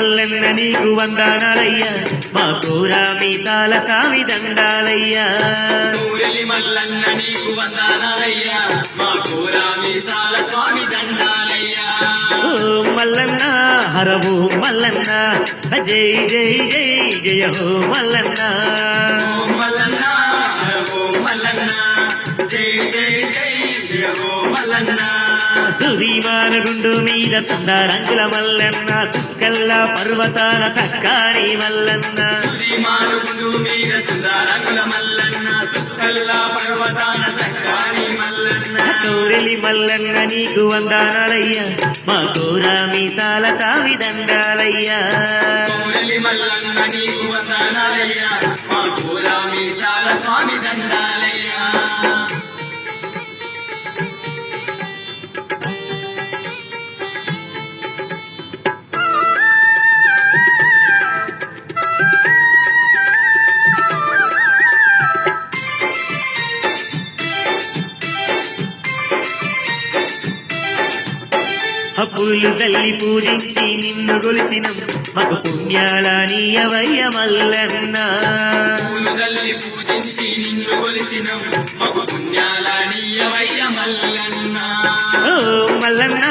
మల్లన్న నీకు వందనాలయ్యా. మా కూర మీసాల సామి దండాలయ్యా. ఊరెలి మల్లన్న నీకు వందనాలయ్యా. మా కూర మీసాల స్వామి దండాలయ్యా. ఓ మల్లన్న హరవు మల్లన్న జై జై జై జయ హో మల్లన్న. మల్లన్న ఓం మల్లన్న జై జై జై జయ ఓ మల్లన్న. సుధీమాన గుండు మీద సుందరంగుల మల్లన్న సుక్కల్ల పర్వతాల సక్కారి మల్లన్న. సుది మానుగుడు మీద సుందరంగుల మల్లన్న సుక్కల్లా పర్వతాన సక్కాని మల్లన్న. కౌరెలి మల్లన్న నీకు వందనాలయ్యా. మా కూర మీసాల సామి దండాలయ్యా ఊరెలి మల్లన్న నీకు వందనాలయ్యా. మా కూర మీసాల స్వామి దండాలయ్యా హప్పులు తల్లి పూజించి నిన్ను గొలిసినం మాకు పుణ్యాల నీయవయ్య మల్లన్న పూలు జల్లి పూజించి నిన్ను మగు పుణ్యాల నీయవయ్య మల్లన్న ఓ మల్లన్న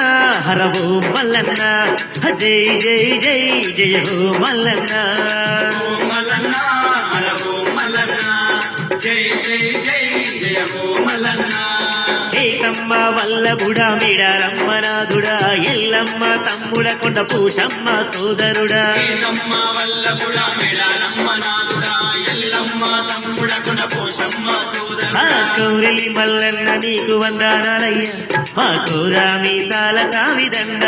హరవో మల్లన్న జై జై జై జయ హో మల్లన్న జై జై జై జయ ఓ మల్లన్న ఏకమ్మ వల్లభుడా ఎల్లమ్మ తమ్ముడ కొండ పూషమ్మ సోదరుడా. ఏదమ్మ వల్లపుడ మెడాలమ్మ నాదుడా ఎల్లమ్మ తమ్ముడ కొన పోషమ్మ సోదరుడా. కౌరెలి మల్లన్న నీకు వందనాలయ్యా మా కూర మీసాల సామి దండ